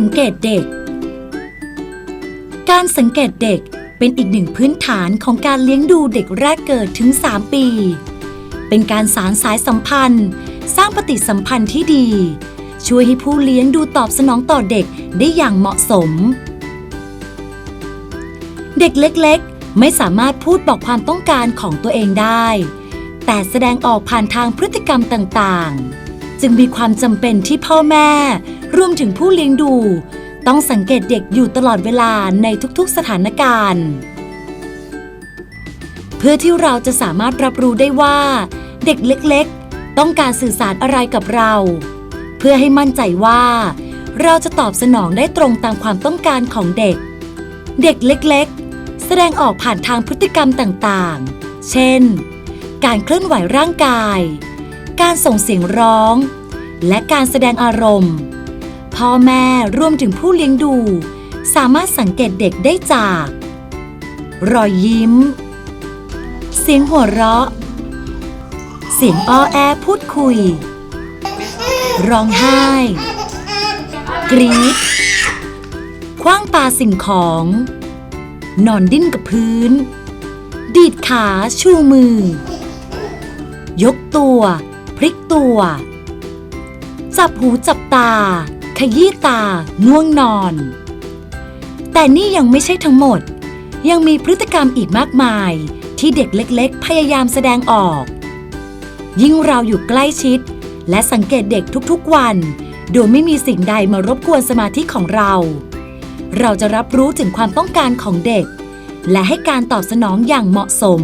สังเกตเด็ก การสังเกตเด็กเป็นอีกหนึ่งพื้นฐานของการเลี้ยงดูเด็กแรกเกิดถึง 3 ปี เป็นการสารสายสัมพันธ์ สร้างปฏิสัมพันธ์ที่ดี ช่วยให้ผู้เลี้ยงดูตอบสนองต่อเด็กได้อย่างเหมาะสม เด็กเล็กๆ ไม่สามารถพูดบอกความต้องการของตัวเองได้ แต่แสดงออกผ่านทางพฤติกรรมต่างๆ จึงมีความจำเป็นที่พ่อแม่ รวมถึงผู้เลี้ยงดู ต้องสังเกตเด็กอยู่ตลอดเวลาในทุกๆสถานการณ์ เพื่อที่เราจะสามารถรับรู้ได้ว่า เด็กเล็กๆ ต้องการสื่อสารอะไรกับเรา เพื่อให้มั่นใจว่า เราจะตอบสนองได้ตรงตามความต้องการของเด็ก เด็กเล็กๆ แสดงออกผ่านทางพฤติกรรมต่างๆ เช่น การเคลื่อนไหวร่างกาย การส่งเสียงร้องและการแสดงอารมณ์ พ่อแม่รวมถึงผู้เลี้ยงดู สามารถสังเกตเด็กได้จาก รอยยิ้ม เสียงหัวเราะ เสียงอ้อแอพูดคุย ร้องไห้ กรี๊ดคว้างปาสิ่งของ นอนดิ้นกับพื้น ดีดขาชูมือ ยกตัว พลิกตัว จับหูจับตา ขยี้ตา ง่วงนอน แต่นี่ยังไม่ใช่ทั้งหมด ยังมีพฤติกรรมอีกมากมายที่เด็กเล็กๆ พยายามแสดงออก ยิ่งเราอยู่ใกล้ชิด และสังเกตเด็กทุกๆวัน โดยไม่มีสิ่งใดมารบกวนสมาธิของเรา เราจะรับรู้ถึงความต้องการของเด็ก และให้การตอบสนองอย่างเหมาะสม